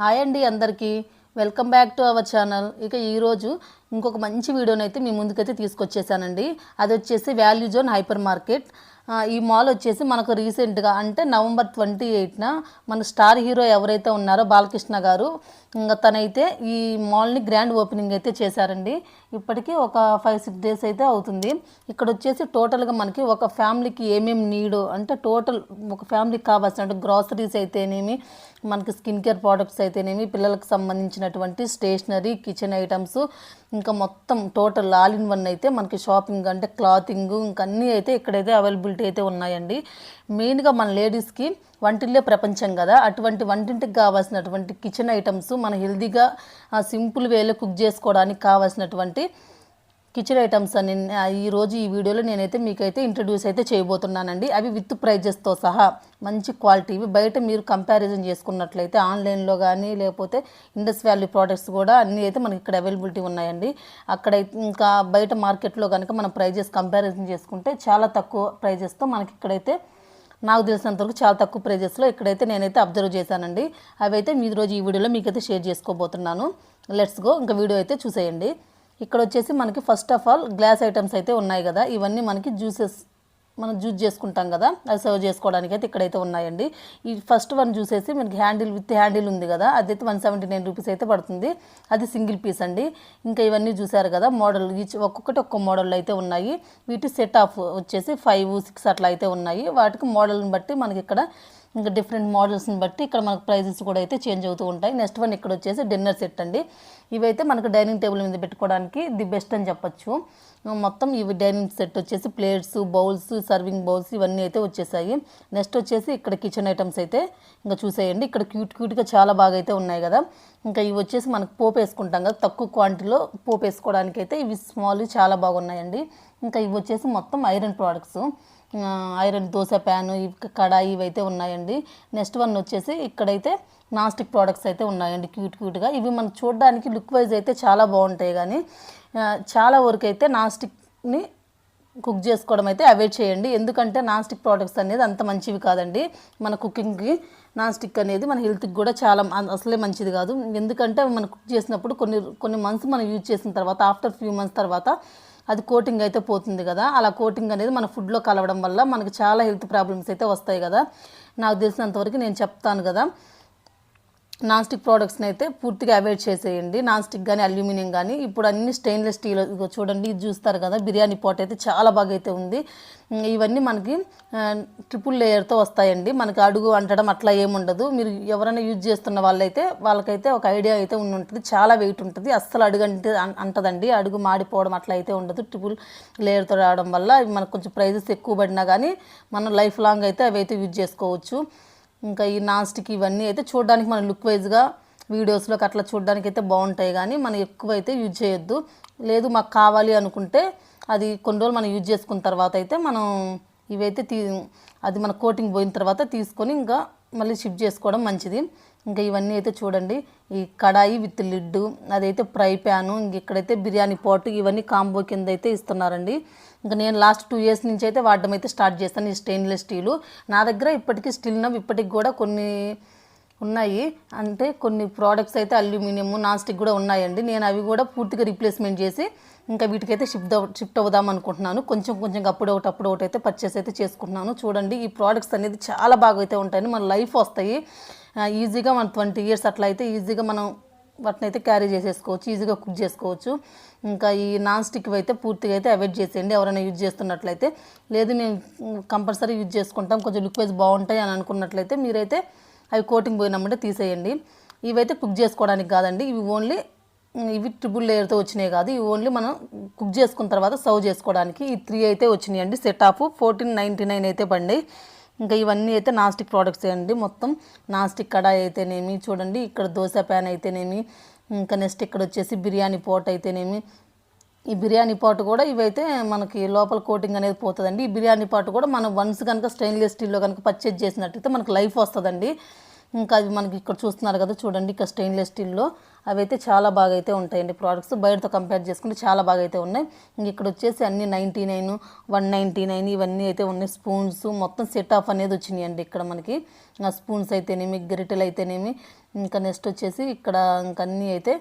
Hi అండి అందరికీ. Welcome back to our channel ఇక ఈరోజు ఇంకొక మంచి వీడియోనైతే అయితే మీ ముందుకైతే తీసుకొచ్చేసానండి. అది వచ్చేసి వాల్యూ జోన్ హైపర్ మార్కెట్ ఈ మాల్ వచ్చేసి మనకు రీసెంట్గా అంటే నవంబర్ ట్వంటీ ఎయిట్న మన స్టార్ హీరో ఎవరైతే ఉన్నారో బాలకృష్ణ గారు ఇంకా తనైతే ఈ మాల్ని గ్రాండ్ ఓపెనింగ్ అయితే చేశారండి. ఇప్పటికీ ఒక ఫైవ్ సిక్స్ డేస్ అయితే అవుతుంది. ఇక్కడ వచ్చేసి టోటల్గా మనకి ఒక ఫ్యామిలీకి ఏమేమి నీడు అంటే టోటల్ ఒక ఫ్యామిలీకి కావాల్సిన అంటే గ్రాసరీస్ అయితేనేమి మనకి స్కిన్ కేర్ ప్రోడక్ట్స్ అయితేనేమి పిల్లలకు సంబంధించినటువంటి స్టేషనరీ కిచెన్ ఐటమ్స్ ఇంకా మొత్తం టోటల్ ఆల్ ఇన్ వన్ అయితే మనకి షాపింగ్ అంటే క్లాతింగ్ ఇంకా అన్నీ అయితే ఇక్కడైతే అవైలబిలిటీ అయితే ఉన్నాయండి. మెయిన్గా మన లేడీస్కి వంటిల్లే ప్రపంచం కదా. అటువంటి వంటింటికి కావాల్సినటువంటి కిచెన్ ఐటమ్స్ మన హెల్దీగా సింపుల్ వేలో కుక్ చేసుకోవడానికి కావాల్సినటువంటి కిచెన్ ఐటమ్స్ అని ఈరోజు ఈ రోజు ఈ వీడియోలో నేనైతే మీకైతే ఇంట్రడ్యూస్ అయితే చేయబోతున్నానండి. అవి విత్ ప్రైజెస్తో సహా మంచి క్వాలిటీ ఇవి. బయట మీరు కంపారిజన్ చేసుకున్నట్లయితే ఆన్లైన్లో కానీ లేకపోతే ఇండస్ వ్యాల్యూ ప్రోడక్ట్స్ కూడా అన్నీ అయితే మనకి ఇక్కడ అవైలబిలిటీ ఉన్నాయండి. అక్కడ ఇంకా బయట మార్కెట్లో కనుక మనం ప్రైజెస్ కంపారిజన్ చేసుకుంటే చాలా తక్కువ ప్రైజెస్తో మనకి ఇక్కడైతే నాకు తెలిసినంతవరకు చాలా తక్కువ ప్రైజెస్లో ఇక్కడైతే నేనైతే అబ్జర్వ్ చేశానండి. అవి అయితే మీ రోజు ఈ వీడియోలో మీకైతే షేర్ చేసుకోబోతున్నాను. లెట్స్ గో ఇంకా వీడియో అయితే చూసేయండి. ఇక్కడ వచ్చేసి మనకి first of all glass items అయితే ఉన్నాయి కదా. ఇవన్నీ మనకి జ్యూసెస్ మనం జ్యూస్ చేసుకుంటాం కదా. అది సర్వ్ చేసుకోవడానికి అయితే ఇక్కడైతే ఉన్నాయండి. ఈ ఫస్ట్ వన్ చూసేసి మనకి హ్యాండిల్ విత్ హ్యాండిల్ ఉంది కదా. అదైతే వన్ సెవెంటీ నైన్ రూపీస్ అయితే పడుతుంది. అది సింగిల్ పీస్ అండి. ఇంకా ఇవన్నీ చూసారు కదా మోడల్ ఈచ్ ఒక్కొక్కటి ఒక్కొక్క మోడల్ అయితే ఉన్నాయి. వీటి సెట్ ఆఫ్ వచ్చేసి ఫైవ్ సిక్స్ అట్లా అయితే ఉన్నాయి. వాటికి మోడల్ని బట్టి మనకి ఇక్కడ ఇంకా డిఫరెంట్ మోడల్స్ని బట్టి ఇక్కడ మనకు ప్రైజెస్ కూడా అయితే చేంజ్ అవుతూ ఉంటాయి. నెక్స్ట్ వన్ ఇక్కడ వచ్చేసి డిన్నర్ సెట్ అండి. ఇవైతే మనకు డైనింగ్ టేబుల్ మీద పెట్టుకోవడానికి ది బెస్ట్ అని చెప్పొచ్చు. మొత్తం ఇవి డైనింగ్ సెట్ వచ్చేసి ప్లేట్స్ బౌల్స్ సర్వింగ్ బౌల్స్ ఇవన్నీ అయితే వచ్చేసాయి. నెక్స్ట్ వచ్చేసి ఇక్కడ కిచెన్ ఐటమ్స్ అయితే ఇంకా చూసేయండి. ఇక్కడ క్యూట్ క్యూట్గా చాలా బాగా అయితే ఉన్నాయి కదా. ఇంకా ఇవి వచ్చేసి మనకు పోపు వేసుకుంటాం కదా. తక్కువ క్వాంటిటీలో పోపు వేసుకోవడానికి అయితే ఇవి స్మాల్ చాలా బాగున్నాయండి. ఇంకా ఇవి వచ్చేసి మొత్తం iron products. Iron dosa pan ఇవి కడాయి ఇవైతే ఉన్నాయండి. నెక్స్ట్ వన్ వచ్చేసి ఇక్కడైతే నాన్స్టిక్ ప్రోడక్ట్స్ అయితే ఉన్నాయండి క్యూట్ క్యూట్గా. ఇవి మనం చూడడానికి లుక్ వైజ్ అయితే చాలా బాగుంటాయి కానీ చాలా వరకు అయితే నాన్ కుక్ చేసుకోవడం అయితే అవాయిడ్ చేయండి. ఎందుకంటే నాన్ స్టిక్ ప్రోడక్ట్స్ అనేది అంత మంచివి కాదండి. మన కుకింగ్కి నాన్ స్టిక్ అనేది మన హెల్త్కి కూడా చాలా అసలే మంచిది కాదు. ఎందుకంటే అవి మనం కుక్ చేసినప్పుడు కొన్ని కొన్ని మంత్స్ మనం యూజ్ చేసిన తర్వాత ఆఫ్టర్ ఫ్యూ మంత్స్ తర్వాత అది కోటింగ్ అయితే పోతుంది కదా. అలా కోటింగ్ అనేది మన ఫుడ్లో కలవడం వల్ల మనకి చాలా హెల్త్ ప్రాబ్లమ్స్ అయితే వస్తాయి కదా. నాకు తెలిసినంతవరకు నేను చెప్తాను కదా. నాన్ స్టిక్ ప్రోడక్ట్స్ని అయితే పూర్తిగా అవాయిడ్ చేసేయండి. నాన్ స్టిక్ కానీ అల్యూమినియం కానీ ఇప్పుడు అన్ని స్టెయిన్లెస్ స్టీల్ చూడండి ఇది చూస్తారు కదా బిర్యానీ పాట్ అయితే చాలా బాగా అయితే ఉంది ఇవన్నీ మనకి ట్రిపుల్ లేయర్తో వస్తాయండి. మనకి అడుగు అంటడం అట్లా ఏముండదు మీరు ఎవరైనా యూజ్ చేస్తున్న వాళ్ళైతే వాళ్ళకైతే ఒక ఐడియా అయితే ఉంటుంది. చాలా వెయిట్ ఉంటుంది. అస్సలు అడుగు అంటే అంటదండి. అడుగు మాడిపోవడం అట్లా అయితే ఉండదు. ట్రిపుల్ లేయర్తో రావడం వల్ల మనకు కొంచెం ప్రైజెస్ ఎక్కువ పడినా కానీ మనం లైఫ్ లాంగ్ అయితే అవి అయితే యూజ్ చేసుకోవచ్చు. ఇంకా ఈ నాన్ స్టిక్ ఇవన్నీ అయితే చూడడానికి మన లుక్ వైజ్గా వీడియోస్లోకి అట్లా చూడడానికి అయితే బాగుంటాయి. కానీ మనం ఎక్కువ అయితే యూజ్ చేయొద్దు. లేదు మాకు కావాలి అనుకుంటే అది కొన్ని రోజులు మనం యూజ్ చేసుకున్న తర్వాత అయితే మనం ఇవైతే తీ అది మన కోటింగ్ పోయిన తర్వాత తీసుకొని ఇంకా మళ్ళీ షిఫ్ట్ చేసుకోవడం మంచిది. ఇంకా ఇవన్నీ అయితే చూడండి. ఈ కడాయి విత్ లిడ్డు అదైతే ఫ్రై ప్యాను ఇక్కడైతే బిర్యానీ పాటు ఇవన్నీ కాంబో కింద అయితే ఇస్తున్నారండి. ఇంకా నేను లాస్ట్ టూ ఇయర్స్ నుంచి అయితే వాడడం అయితే స్టార్ట్ చేస్తాను ఈ స్టెయిన్లెస్ స్టీలు. నా దగ్గర ఇప్పటికీ స్టిల్ నవ్ ఇప్పటికి కూడా కొన్ని ఉన్నాయి. అంటే కొన్ని ప్రోడక్ట్స్ అయితే అల్యూమినియం నాన్ స్టిక్ కూడా ఉన్నాయండి. నేను అవి కూడా పూర్తిగా రీప్లేస్మెంట్ చేసి ఇంకా వీటికైతే షిఫ్ట్ షిఫ్ట్ అవుదాం అనుకుంటున్నాను. కొంచెం కొంచెం అప్పుడు ఒకటి అప్పుడు ఒకటి అయితే పర్చేస్ అయితే చేసుకుంటున్నాను. చూడండి ఈ ప్రోడక్ట్స్ అనేది చాలా బాగా అయితే ఉంటాయని మన లైఫ్ వస్తాయి. ఈజీగా మన ట్వంటీ ఇయర్స్ అట్లా అయితే ఈజీగా మనం వాటిని అయితే క్యారీ చేసేసుకోవచ్చు ఈజీగా కుక్ చేసుకోవచ్చు. ఇంకా ఈ నాన్ స్టిక్ అయితే పూర్తిగా అయితే అవాయిడ్ చేసేయండి. ఎవరైనా యూజ్ చేస్తున్నట్లయితే లేదు మేము కంపల్సరీ యూజ్ చేసుకుంటాం. కొంచెం లుక్ వైజ్ బాగుంటాయి అని అనుకున్నట్లయితే మీరైతే అవి కోటింగ్ పోయినామంటే తీసేయండి. ఇవైతే కుక్ చేసుకోవడానికి కాదండి. ఇవి ఓన్లీ ఇవి ట్రిపుల్ లేయర్తో వచ్చినాయి కాదు. ఇవి ఓన్లీ మనం కుక్ చేసుకున్న తర్వాత సర్వ్ చేసుకోవడానికి ఈ త్రీ అయితే వచ్చినాయి అండి set of fourteen ninety nine అయితే పండి. ఇంకా ఇవన్నీ అయితే నాస్టిక్ ప్రోడక్ట్స్ అండి. మొత్తం నాస్టిక్ కడాయి అయితేనేమి చూడండి ఇక్కడ దోశ ప్యాన్ అయితేనేమి ఇంకా నెక్స్ట్ ఇక్కడ వచ్చేసి బిర్యానీ పోట్ అయితేనేమి. ఈ బిర్యానీ పాటు కూడా ఇవైతే మనకి లోపల కోటింగ్ అనేది పోతుందండి. ఈ బిర్యానీ పాటు కూడా మనం వన్స్ కనుక స్టెయిన్లెస్ స్టీల్లో కనుక పర్చేజ్ చేసినట్టయితే మనకు లైఫ్ వస్తుందండి. ఇంకా అవి మనకి ఇక్కడ చూస్తున్నారు కదా చూడండి ఇక్కడ స్టెయిన్లెస్ స్టీల్లో అవి అయితే చాలా బాగా అయితే ఉంటాయండి ప్రోడక్ట్స్ బయటతో కంపేర్ చేసుకుంటే చాలా బాగా అయితే ఉన్నాయి ఇక్కడ వచ్చేసి అన్ని ninety nine one ninety nine ఇవన్నీ అయితే ఉన్నాయి. స్పూన్స్ మొత్తం సెట్ ఆఫ్ అనేది వచ్చినాయండి ఇక్కడ మనకి. ఆ స్పూన్స్ అయితేనేమి గరిటెలు అయితేనేమి ఇంకా నెక్స్ట్ వచ్చేసి ఇక్కడ ఇంకా అన్నీ అయితే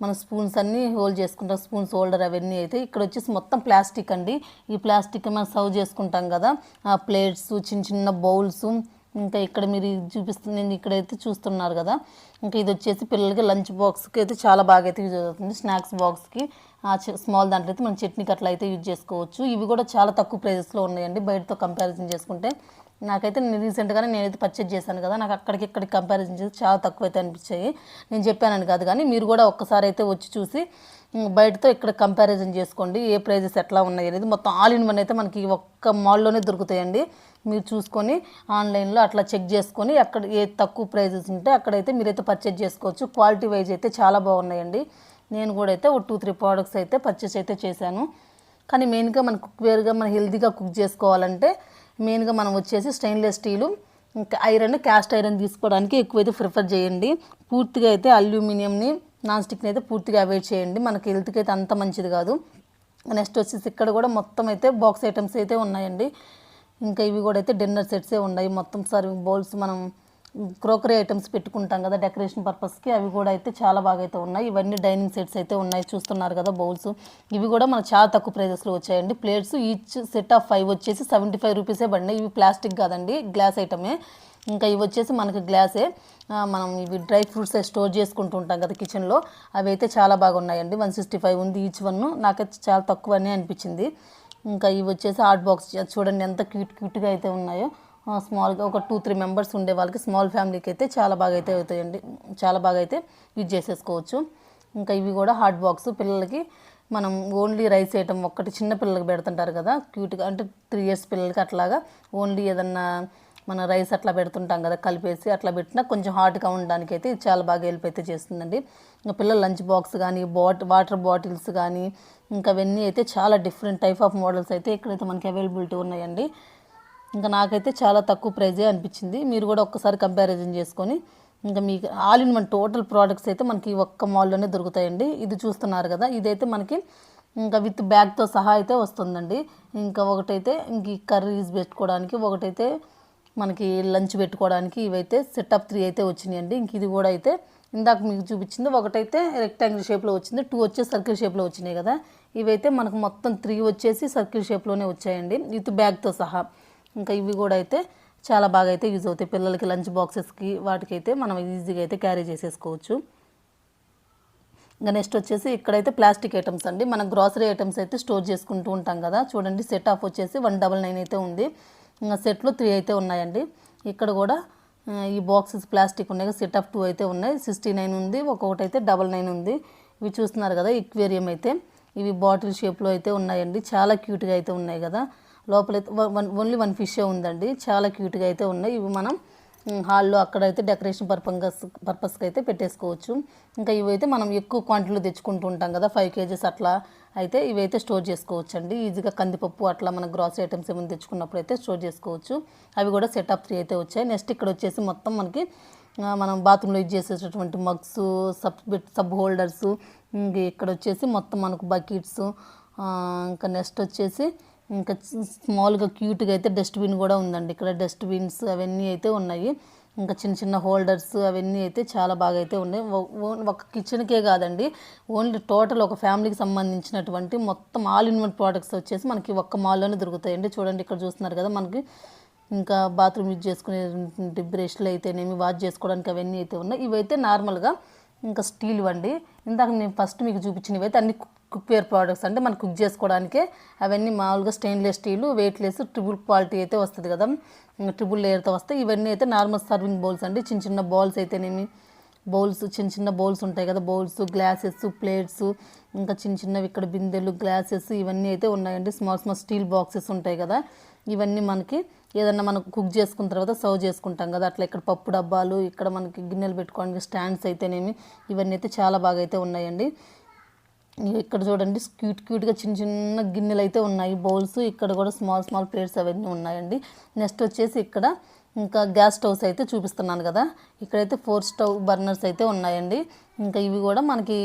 మన స్పూన్స్ అన్నీ హోల్డ్ చేసుకుంటాం. స్పూన్స్ హోల్డర్ అవన్నీ అయితే ఇక్కడ వచ్చేసి మొత్తం ప్లాస్టిక్ అండి. ఈ ప్లాస్టిక్ మనం సర్వ్ చేసుకుంటాం కదా. ఆ ప్లేట్స్ చిన్న చిన్న బౌల్స్ ఇంకా ఇక్కడ మీరు ఇది చూపిస్తుంది నేను ఇక్కడైతే చూస్తున్నారు కదా. ఇంకా ఇది వచ్చేసి పిల్లలకి లంచ్ బాక్స్కి అయితే చాలా బాగా అయితే యూజ్ అవుతుంది. స్నాక్స్ బాక్స్కి ఆ స్మాల్ దాంట్లో అయితే మనం చట్నీకి అట్లా అయితే యూజ్ చేసుకోవచ్చు. ఇవి కూడా చాలా తక్కువ ప్రైజెస్లో ఉన్నాయండి. బయటతో కంపారిజన్ చేసుకుంటే. నాకైతే నేను రీసెంట్గానే నేనైతే పర్చేజ్ చేశాను కదా. నాకు అక్కడికి ఇక్కడికి కంపారిజన్ చేసి చాలా తక్కువ అయితే అనిపించాయి. నేను చెప్పానని కాదు కానీ మీరు కూడా ఒక్కసారి అయితే వచ్చి చూసి బయటతో ఇక్కడ కంపారిజన్ చేసుకోండి ఏ ప్రైజెస్ ఎట్లా ఉన్నాయి అనేది మొత్తం ఆల్ ఇన్ వన్ అయితే మనకి ఒక్క మాల్లోనే దొరుకుతాయండి. మీరు చూసుకొని ఆన్లైన్లో అట్లా చెక్ చేసుకొని అక్కడ ఏ తక్కువ ప్రైజెస్ ఉంటే అక్కడైతే మీరైతే పర్చేజ్ చేసుకోవచ్చు. క్వాలిటీ వైజ్ అయితే చాలా బాగున్నాయండి. నేను కూడా అయితే ఒక టూ త్రీ ప్రోడక్ట్స్ అయితే పర్చేస్ అయితే చేశాను. కానీ మెయిన్గా మనం కుక్వేర్గా మనం హెల్తీగా కుక్ చేసుకోవాలంటే మెయిన్గా మనం వచ్చేసి స్టెయిన్లెస్ స్టీలు ఇంకా ఐరన్ క్యాస్ట్ ఐరన్ తీసుకోవడానికి ఎక్కువైతే ప్రిఫర్ చేయండి. పూర్తిగా అయితే అల్యూమినియంని నాన్ స్టిక్ని అయితే పూర్తిగా అవాయిడ్ చేయండి. మనకి హెల్త్కి అయితే అంత మంచిది కాదు. నెక్స్ట్ వచ్చేసి ఇక్కడ కూడా మొత్తం అయితే బాక్స్ ఐటమ్స్ అయితే ఉన్నాయండి. ఇంకా ఇవి కూడా అయితే డిన్నర్ సెట్సే ఉన్నాయి. మొత్తం సర్వింగ్ బౌల్స్ మనం క్రోకరీ ఐటమ్స్ పెట్టుకుంటాం కదా డెకరేషన్ పర్పస్కి అవి కూడా అయితే చాలా బాగా అయితే ఉన్నాయి. ఇవన్నీ డైనింగ్ సెట్స్ అయితే ఉన్నాయి చూస్తున్నారు కదా బౌల్స్. ఇవి కూడా మనకు చాలా తక్కువ ప్రైజెస్లో వచ్చాయండి. Plates each set of five వచ్చేసి సెవెంటీ ఫైవ్ రూపీసే పడినాయి. ఇవి ప్లాస్టిక్ కాదండి. గ్లాస్ ఐటమే. ఇంకా ఇవి వచ్చేసి మనకి గ్లాసే. మనం ఇవి డ్రై ఫ్రూట్స్ స్టోర్ చేసుకుంటూ ఉంటాం కదా కిచెన్లో. అవి అయితే చాలా బాగున్నాయండి. వన్ సిక్స్టీ ఫైవ్ ఉంది ఈచ్ వన్. నాకైతే చాలా తక్కువ అని అనిపించింది. ఇంకా ఇవి వచ్చేసి హాట్ బాక్స్. చూడండి ఎంత క్యూట్ క్యూట్గా అయితే ఉన్నాయో. స్మాల్గా ఒక టూ త్రీ మెంబర్స్ ఉండే వాళ్ళకి స్మాల్ ఫ్యామిలీకి అయితే చాలా బాగా అయితే అవుతాయండి. చాలా బాగా అయితే యూజ్ చేసేసుకోవచ్చు. ఇంకా ఇవి కూడా హాట్ బాక్స్. పిల్లలకి మనం ఓన్లీ రైస్ వేయటం ఒక్కటి చిన్న పిల్లలకి పెడుతుంటారు కదా. క్యూట్గా అంటే త్రీ ఇయర్స్ పిల్లలకి అట్లాగా ఓన్లీ ఏదన్నా మన రైస్ అట్లా పెడుతుంటాం కదా కలిపేసి అట్లా పెట్టినా కొంచెం హాట్గా ఉండడానికి అయితే ఇది చాలా బాగా హెల్ప్ అయితే చేస్తుందండి. ఇంకా పిల్లల లంచ్ బాక్స్ కానీ బాట్ వాటర్ బాటిల్స్ కానీ ఇంకా అవన్నీ అయితే చాలా డిఫరెంట్ టైప్ ఆఫ్ మోడల్స్ అయితే ఇక్కడైతే మనకి అవైలబిలిటీ ఉన్నాయండి. ఇంకా నాకైతే చాలా తక్కువ ప్రైజే అనిపించింది. మీరు కూడా ఒక్కసారి కంపారిజన్ చేసుకొని ఇంకా మీకు all in one total products అయితే మనకి ఈ ఒక్క మాల్లోనే దొరుకుతాయండి. ఇది చూస్తున్నారు కదా ఇదైతే మనకి ఇంకా విత్ బ్యాగ్తో సహా అయితే వస్తుందండి. ఇంకా ఒకటైతే ఇంక కర్రీస్ పెట్టుకోవడానికి ఒకటైతే మనకి లంచ్ పెట్టుకోవడానికి ఇవైతే సెటప్ త్రీ అయితే వచ్చినాయండి. ఇంక ఇది కూడా అయితే ఇందాక మీకు చూపించింది ఒకటైతే రెక్టాంగిల్ షేప్లో వచ్చింది టూ వచ్చేసి సర్కిల్ షేప్లో వచ్చినాయి కదా. ఇవైతే మనకు మొత్తం త్రీ వచ్చేసి సర్కిల్ షేప్లోనే వచ్చాయండి. విత్ బ్యాగ్తో సహా. ఇంకా ఇవి కూడా అయితే చాలా బాగా అయితే యూజ్ అవుతాయి. పిల్లలకి లంచ్ బాక్సెస్కి వాటికైతే మనం ఈజీగా అయితే క్యారీ చేసేసుకోవచ్చు. ఇంకా నెక్స్ట్ వచ్చేసి ఇక్కడైతే ప్లాస్టిక్ ఐటమ్స్ అండి. మన గ్రాసరీ ఐటమ్స్ అయితే స్టోర్ చేసుకుంటూ ఉంటాం కదా. చూడండి సెట్ ఆఫ్ వచ్చేసి వన్ డబల్ నైన్ అయితే ఉంది. ఇంకా సెట్లు త్రీ అయితే ఉన్నాయండి. ఇక్కడ కూడా ఈ బాక్సెస్ ప్లాస్టిక్ ఉన్నాయి. సెట్ ఆఫ్ టూ అయితే ఉన్నాయి. సిక్స్టీ నైన్ ఉంది. ఒక్కొక్కటి అయితే డబల్ నైన్ ఉంది. ఇవి చూస్తున్నారు కదా ఈక్వేరియం అయితే. ఇవి బాటిల్ షేప్లో అయితే ఉన్నాయండి. చాలా క్యూట్గా అయితే ఉన్నాయి కదా. లోపలైతే వన్ ఓన్లీ వన్ ఫిషే ఉందండి. చాలా క్యూట్గా అయితే ఉన్నాయి. ఇవి మనం హాల్లో అక్కడైతే డెకరేషన్ పర్పంగస్ పర్పస్కి అయితే పెట్టేసుకోవచ్చు. ఇంకా ఇవైతే మనం ఎక్కువ క్వాంటిటీలో తెచ్చుకుంటూ ఉంటాం కదా ఫైవ్ కేజెస్ అట్లా అయితే ఇవైతే స్టోర్ చేసుకోవచ్చు అండి ఈజీగా కందిపప్పు అట్లా మన గ్రాసరీ ఐటమ్స్ ఏమైనా తెచ్చుకున్నప్పుడు అయితే స్టోర్ చేసుకోవచ్చు. అవి కూడా సెటప్ త్రీ అయితే వచ్చాయి. నెక్స్ట్ ఇక్కడ వచ్చేసి మొత్తం మనకి మనం బాత్రూంలో యూజ్ చేసేటటువంటి మగ్స్ సబ్ సబ్ హోల్డర్స్ ఇక్కడ వచ్చేసి మొత్తం మనకు బకెట్స్ ఇంకా నెక్స్ట్ వచ్చేసి ఇంకా స్మాల్గా క్యూట్గా అయితే డస్ట్బిన్ కూడా ఉందండి. ఇక్కడ డస్ట్బిన్స్ అవన్నీ అయితే ఉన్నాయి. ఇంకా చిన్న చిన్న హోల్డర్స్ అవన్నీ అయితే చాలా బాగా అయితే ఉన్నాయి. ఓ- ఒక కిచెన్కే కాదండి. ఓన్లీ టోటల్ ఒక ఫ్యామిలీకి సంబంధించినటువంటి మొత్తం ఆల్ ఇన్ వన్ ప్రోడక్ట్స్ వచ్చేసి మనకి ఒక్క మాల్లోనే దొరుకుతాయండి. చూడండి ఇక్కడ చూస్తున్నారు కదా మనకి. ఇంకా బాత్రూమ్ యూజ్ చేసుకునే బ్రష్లు అయితేనేమి వాష్ చేసుకోవడానికి అవన్నీ అయితే ఉన్నాయి. ఇవైతే నార్మల్గా ఇంకా స్టీల్ వండి. ఇందాక నేను ఫస్ట్ మీకు చూపించినవి అయితే అన్ని కుక్వేర్ ప్రోడక్ట్స్ అంటే మనం కుక్ చేసుకోవడానికే అవన్నీ మామూలుగా stainless steel weightless triple quality అయితే వస్తుంది కదా. ట్రిపుల్ లేయర్తో వస్తాయి. ఇవన్నీ అయితే నార్మల్ సర్వింగ్ బౌల్స్ అండి. చిన్న చిన్న బౌల్స్ అయితేనేమి బౌల్స్ చిన్న చిన్న బౌల్స్ ఉంటాయి కదా. బౌల్స్ గ్లాసెస్ ప్లేట్స్ ఇంకా చిన్న చిన్నవి ఇక్కడ బిందెలు గ్లాసెస్ ఇవన్నీ అయితే ఉన్నాయండి. స్మాల్ స్మాల్ స్టీల్ బాక్సెస్ ఉంటాయి కదా. ఇవన్నీ మనకి ఏదన్నా మనం కుక్ చేసుకున్న తర్వాత సర్వ్ చేసుకుంటాం కదా. అట్లా ఇక్కడ పప్పు డబ్బాలు ఇక్కడ మనకి గిన్నెలు పెట్టుకోవడానికి స్టాండ్స్ అయితేనేమి ఇవన్నీ అయితే చాలా బాగా అయితే ఉన్నాయండి. ఇక్కడ చూడండి క్యూట్ క్యూట్గా చిన్న చిన్న గిన్నెలు అయితే ఉన్నాయి. బౌల్స్ ఇక్కడ కూడా స్మాల్ స్మాల్ ప్లేట్స్ అవన్నీ ఉన్నాయండి. నెక్స్ట్ వచ్చేసి ఇక్కడ ఇంకా గ్యాస్ స్టవ్స్ అయితే చూపిస్తున్నాను కదా. ఇక్కడైతే ఫోర్ స్టవ్ బర్నర్స్ అయితే ఉన్నాయండి. ఇంకా ఇవి కూడా మనకి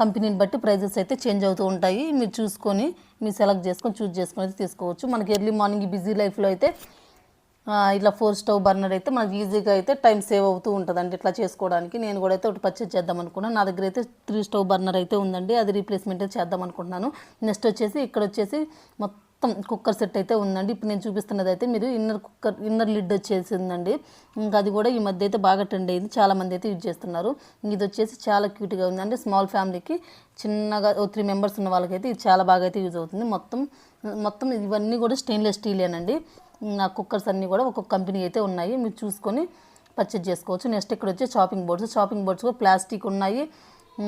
కంపెనీని బట్టి ప్రైజెస్ అయితే చేంజ్ అవుతూ ఉంటాయి. మీరు చూసుకొని మీరు సెలెక్ట్ చేసుకొని చూస్ చేసుకొని అయితే తీసుకోవచ్చు. మనకి ఎర్లీ మార్నింగ్ బిజీ లైఫ్లో అయితే ఇట్లా ఫోర్ స్టవ్ బర్నర్ అయితే మనకి ఈజీగా అయితే టైం సేవ్ అవుతూ ఉంటుందండి ఇట్లా చేసుకోవడానికి. నేను కూడా అయితే ఒకటి పర్చేజ్ చేద్దాం అనుకున్నాను నా దగ్గర అయితే త్రీ స్టవ్ బర్నర్ అయితే ఉందండి. అది రీప్లేస్మెంట్ అయితే చేద్దాం అనుకుంటున్నాను. నెక్స్ట్ వచ్చేసి ఇక్కడ వచ్చేసి మొత్తం కుక్కర్ సెట్ అయితే ఉందండి. ఇప్పుడు నేను చూపిస్తున్నది అయితే మీరు ఇన్నర్ కుక్కర్ ఇన్నర్ లిడ్ వచ్చేసి ఉందండి ఇంకా అది కూడా ఈ మధ్య అయితే బాగా ట్రెండ్ అయింది. చాలా మంది అయితే యూజ్ చేస్తున్నారు. ఇది వచ్చేసి చాలా క్యూట్గా ఉందండి. స్మాల్ ఫ్యామిలీకి చిన్నగా ఓ త్రీ మెంబర్స్ ఉన్న వాళ్ళకైతే ఇది చాలా బాగా అయితే యూజ్ అవుతుంది. మొత్తం మొత్తం ఇవన్నీ కూడా స్టెయిన్లెస్ స్టీలేనండి నా కుక్కర్స్ అన్నీ కూడా ఒక్కొక్క కంపెనీ అయితే ఉన్నాయి. మీరు చూసుకొని పర్చేజ్ చేసుకోవచ్చు. నెక్స్ట్ ఇక్కడ వచ్చి షాపింగ్ బోర్డ్స్ షాపింగ్ బోర్డ్స్ కూడా ప్లాస్టిక్ ఉన్నాయి.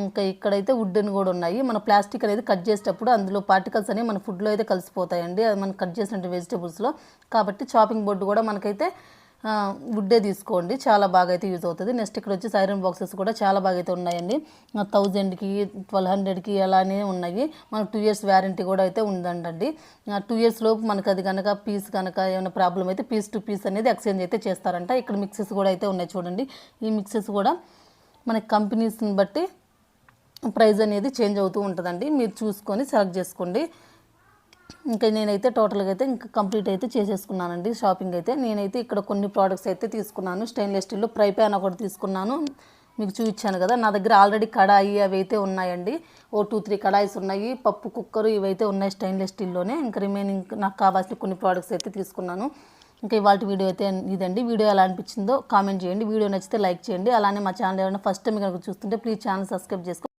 ఇంకా ఇక్కడైతే వుడెన్ కూడా ఉన్నాయి. మన ప్లాస్టిక్ అనేది కట్ చేసేటప్పుడు అందులో పార్టికల్స్ అనేవి మన ఫుడ్లో అయితే కలిసిపోతాయండి. అది మనం కట్ చేసినట్టు వెజిటేబుల్స్లో కాబట్టి షాపింగ్ బోర్డు కూడా మనకైతే వుడ్డే తీసుకోండి. చాలా బాగా అయితే యూజ్ అవుతుంది. నెక్స్ట్ ఇక్కడ వచ్చి ఐరన్ బాక్సెస్ కూడా చాలా బాగా అయితే ఉన్నాయండి థౌజండ్కి ట్వెల్వ్ హండ్రెడ్కి అలానే ఉన్నాయి. మనకు టూ ఇయర్స్ వ్యారంటీ కూడా అయితే ఉందండి టూ ఇయర్స్ లోపు మనకు అది కనుక పీస్ కనుక ఏమైనా ప్రాబ్లం అయితే పీస్ టు పీస్ అనేది ఎక్స్చేంజ్ అయితే చేస్తారంట. ఇక్కడ మిక్సెస్ కూడా అయితే ఉన్నాయి చూడండి. ఈ మిక్సెస్ కూడా మనకి కంపెనీస్ని బట్టి ప్రైస్ అనేది చేంజ్ అవుతూ ఉంటుందండి. మీరు చూసుకొని సెలెక్ట్ చేసుకోండి. ఇంకా నేనైతే టోటల్గా అయితే ఇంకా కంప్లీట్ అయితే చేసేసుకున్నానండి. షాపింగ్ అయితే నేనైతే ఇక్కడ కొన్ని ప్రోడక్ట్స్ అయితే తీసుకున్నాను. స్టెయిన్లెస్ స్టీల్ ఫ్రై ప్యాన్ ఒకటి తీసుకున్నాను. మీకు చూపించాను కదా నా దగ్గర ఆల్రెడీ కడాయి అవి అయితే ఉన్నాయండి. ఓ టూ త్రీ కడాయిస్ ఉన్నాయి. పప్పు కుక్కర్ ఇవైతే ఉన్నాయి స్టెయిన్లెస్ స్టీల్లోనే. ఇంకా రిమైనింగ్ నాకు కావాల్సిన కొన్ని ప్రోడక్ట్స్ అయితే తీసుకున్నాను. ఇంకా ఇవాళ వీడియో అయితే ఇదండి. వీడియో ఎలా అనిపించిందో కామెంట్ చేయండి. వీడియో నచ్చితే లైక్ చేయండి. అలానే మా ఛానల్ ఏమైనా ఫస్ట్ టైం కనుక చూస్తుంటే ప్లీజ్ ఛానల్ సబ్స్క్రైబ్ చేసుకోండి